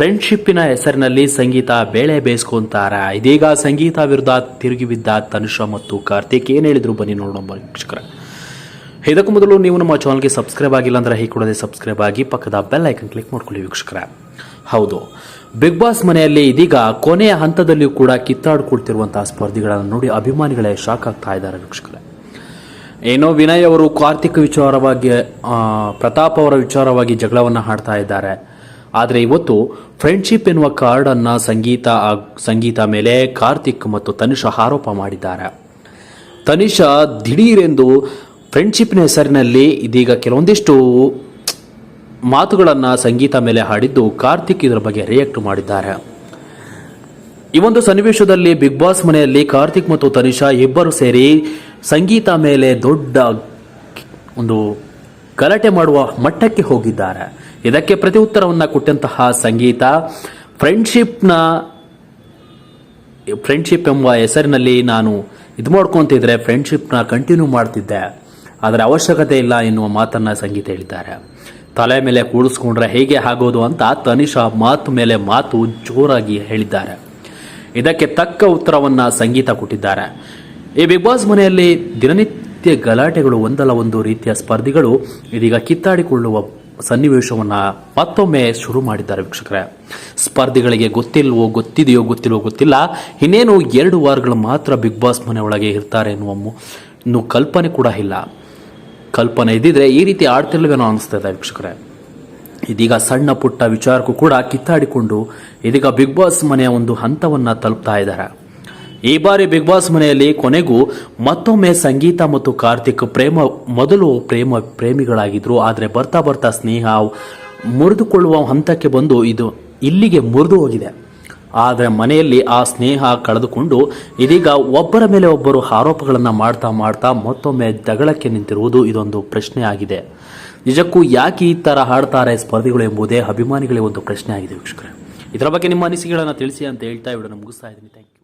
ಫ್ರೆಂಡ್ಶಿಪ್ಪಿನ ಹೆಸರಿನಲ್ಲಿ ಸಂಗೀತ ಬೇಳೆ ಬೇಯಿಸ್ಕೊಂತಾರ. ಇದೀಗ ಸಂಗೀತ ವಿರುದ್ಧ ತಿರುಗಿ ಬಿದ್ದ ತನುಷ ಮತ್ತು ಕಾರ್ತಿಕ್ ಏನು ಹೇಳಿದ್ರು ಬನ್ನಿ ನೋಡೋಣ ವೀಕ್ಷಕರ. ಇದಕ್ಕೂ ಮೊದಲು ನೀವು ನಮ್ಮ ಚಾನಲ್ಗೆ ಸಬ್ಸ್ಕ್ರೈಬ್ ಆಗಿಲ್ಲ ಅಂದ್ರೆ ಹೀಗೆ ಕೂಡದೆ ಸಬ್ಸ್ಕ್ರೈಬ್ ಆಗಿ ಪಕ್ಕದ ಬೆಲ್ ಐಕನ್ ಕ್ಲಿಕ್ ಮಾಡ್ಕೊಳ್ಳಿ ವೀಕ್ಷಕರ. ಹೌದು. ಬಿಗ್ ಬಾಸ್ ಮನೆಯಲ್ಲಿ ಇದೀಗ ಕೊನೆಯ ಹಂತದಲ್ಲಿಯೂ ಕೂಡ ಕಿತ್ತಾಡ್ಕೊಳ್ತಿರುವಂತಹ ಸ್ಪರ್ಧಿಗಳನ್ನು ನೋಡಿ ಅಭಿಮಾನಿಗಳೇ ಶಾಕ್ ಆಗ್ತಾ ಇದ್ದಾರೆ ವೀಕ್ಷಕರೇ. ಏನೋ ವಿನಯ್ ಅವರು ಕಾರ್ತಿಕ್ ವಿಚಾರವಾಗಿ ಪ್ರತಾಪ್ ಅವರ ವಿಚಾರವಾಗಿ ಜಗಳವನ್ನು ಹಾಡ್ತಾ ಇದ್ದಾರೆ. ಆದರೆ ಇವತ್ತು ಫ್ರೆಂಡ್ಶಿಪ್ ಎನ್ನುವ ಕಾರ್ಡ್ ಅನ್ನ ಸಂಗೀತ ಸಂಗೀತ ಮೇಲೆ ಕಾರ್ತಿಕ್ ಮತ್ತು ತನಿಷ ಆರೋಪ ಮಾಡಿದ್ದಾರೆ. ತನಿಷ ದಿಢೀರೆಂದು ಫ್ರೆಂಡ್ಶಿಪ್ನ ಹೆಸರಿನಲ್ಲಿ ಇದೀಗ ಕೆಲವೊಂದಿಷ್ಟು ಮಾತುಗಳನ್ನು ಸಂಗೀತ ಮೇಲೆ ಹಾಡಿದ್ದು ಕಾರ್ತಿಕ್ ಇದರ ಬಗ್ಗೆ ರಿಯಾಕ್ಟ್ ಮಾಡಿದ್ದಾರೆ. ಈ ಒಂದು ಸನ್ನಿವೇಶದಲ್ಲಿ ಬಿಗ್ ಬಾಸ್ ಮನೆಯಲ್ಲಿ ಕಾರ್ತಿಕ್ ಮತ್ತು ತನಿಷಾ ಇಬ್ಬರು ಸೇರಿ ಸಂಗೀತ ಮೇಲೆ ದೊಡ್ಡ ಒಂದು ಗಲಾಟೆ ಮಾಡುವ ಮಟ್ಟಕ್ಕೆ ಹೋಗಿದ್ದಾರೆ. ಇದಕ್ಕೆ ಪ್ರತಿ ಉತ್ತರವನ್ನ ಕೊಟ್ಟಂತಹ ಸಂಗೀತ. ಫ್ರೆಂಡ್ಶಿಪ್ನ ಫ್ರೆಂಡ್ಶಿಪ್ ಎಂಬ ಹೆಸರಿನಲ್ಲಿ ನಾನು ಇದು ಮಾಡ್ಕೊಂತಿದ್ರೆ ಫ್ರೆಂಡ್ಶಿಪ್ನ ಕಂಟಿನ್ಯೂ ಮಾಡ್ತಿದ್ದೆ. ಆದರೆ ಅವಶ್ಯಕತೆ ಇಲ್ಲ ಎನ್ನುವ ಮಾತನ್ನ ಸಂಗೀತ ಹೇಳಿದ್ದಾರೆ. ತಲೆ ಮೇಲೆ ಕೂಡಿಸ್ಕೊಂಡ್ರೆ ಹೇಗೆ ಆಗೋದು ಅಂತ ತನಿಷಾ ಮಾತು ಮೇಲೆ ಮಾತು ಜೋರಾಗಿ ಹೇಳಿದ್ದಾರೆ. ಇದಕ್ಕೆ ತಕ್ಕ ಉತ್ತರವನ್ನ ಸಂಗೀತ ಕೊಟ್ಟಿದ್ದಾರೆ. ಈ ಬಿಗ್ ಬಾಸ್ ಮನೆಯಲ್ಲಿ ದಿನನಿತ್ಯ ಗಲಾಟೆಗಳು ಒಂದಲ್ಲ ಒಂದು ರೀತಿಯ ಸ್ಪರ್ಧಿಗಳು ಇದೀಗ ಕಿತ್ತಾಡಿಕೊಳ್ಳುವ ಸನ್ನಿವೇಶವನ್ನ ಮತ್ತೊಮ್ಮೆ ಶುರು ಮಾಡಿದ್ದಾರೆ ವೀಕ್ಷಕರೇ. ಸ್ಪರ್ಧಿಗಳಿಗೆ ಗೊತ್ತಿಲ್ವೋ ಗೊತ್ತಿದೆಯೋ ಗೊತ್ತಿಲ್ವೋ ಗೊತ್ತಿಲ್ಲ. ಇನ್ನೇನು ಎರಡು ವಾರಗಳು ಮಾತ್ರ ಬಿಗ್ ಬಾಸ್ ಮನೆ ಒಳಗೆ ಇರ್ತಾರೆ ಎನ್ನುವ ಇನ್ನು ಕಲ್ಪನೆ ಕೂಡ ಇಲ್ಲ. ಕಲ್ಪನೆ ಇದ್ದಿದ್ರೆ ಈ ರೀತಿ ಆಡ್ತಿಲ್ವೇನೋ ಅನಿಸ್ತಾ ಇದೆ ವೀಕ್ಷಕರೇ. ಇದೀಗ ಸಣ್ಣ ಪುಟ್ಟ ವಿಚಾರಕ್ಕೂ ಕೂಡ ಕಿತ್ತಾಡಿಕೊಂಡು ಇದೀಗ ಬಿಗ್ ಬಾಸ್ ಮನೆಯ ಒಂದು ಹಂತವನ್ನು ತಲುಪ್ತಾ ಇದ್ದಾರೆ. ಈ ಬಾರಿ ಬಿಗ್ ಬಾಸ್ ಮನೆಯಲ್ಲಿ ಕೊನೆಗೂ ಮತ್ತೊಮ್ಮೆ ಸಂಗೀತ ಮತ್ತು ಕಾರ್ತಿಕ್ ಪ್ರೇಮ, ಮೊದಲು ಪ್ರೇಮ, ಪ್ರೇಮಿಗಳಾಗಿದ್ರು. ಆದರೆ ಬರ್ತಾ ಬರ್ತಾ ಸ್ನೇಹ ಮುರಿದುಕೊಳ್ಳುವ ಹಂತಕ್ಕೆ ಬಂದು ಇದು ಇಲ್ಲಿಗೆ ಮುರಿದು ಹೋಗಿದೆ. ಆದರೆ ಮನೆಯಲ್ಲಿ ಆ ಸ್ನೇಹ ಕಳೆದುಕೊಂಡು ಇದೀಗ ಒಬ್ಬರ ಮೇಲೆ ಒಬ್ಬರು ಆರೋಪಗಳನ್ನು ಮಾಡ್ತಾ ಮಾಡ್ತಾ ಮತ್ತೊಮ್ಮೆ ಜಗಳಕ್ಕೆ ನಿಂತಿರುವುದು ಇದೊಂದು ಪ್ರಶ್ನೆ ಆಗಿದೆ ನಿಜಕ್ಕೂ ಯಾಕೆ ಈ ತರ ಹಾಡ್ತಾರೆ ಸ್ಪರ್ಧಿಗಳು ಎಂಬುದೇ ಅಭಿಮಾನಿಗಳಿಗೆ ಒಂದು ಪ್ರಶ್ನೆ ಆಗಿದೆ ವೀಕ್ಷಕರೇ. ಇದರ ಬಗ್ಗೆ ನಿಮ್ಮ ಅನಿಸಿಕೆಗಳನ್ನು ತಿಳಿಸಿ ಅಂತ ಹೇಳ್ತಾ ಇವಿಡನ್ನು ಮುಗಿಸ್ತಾ ಇದ್ದೀನಿ. Thank you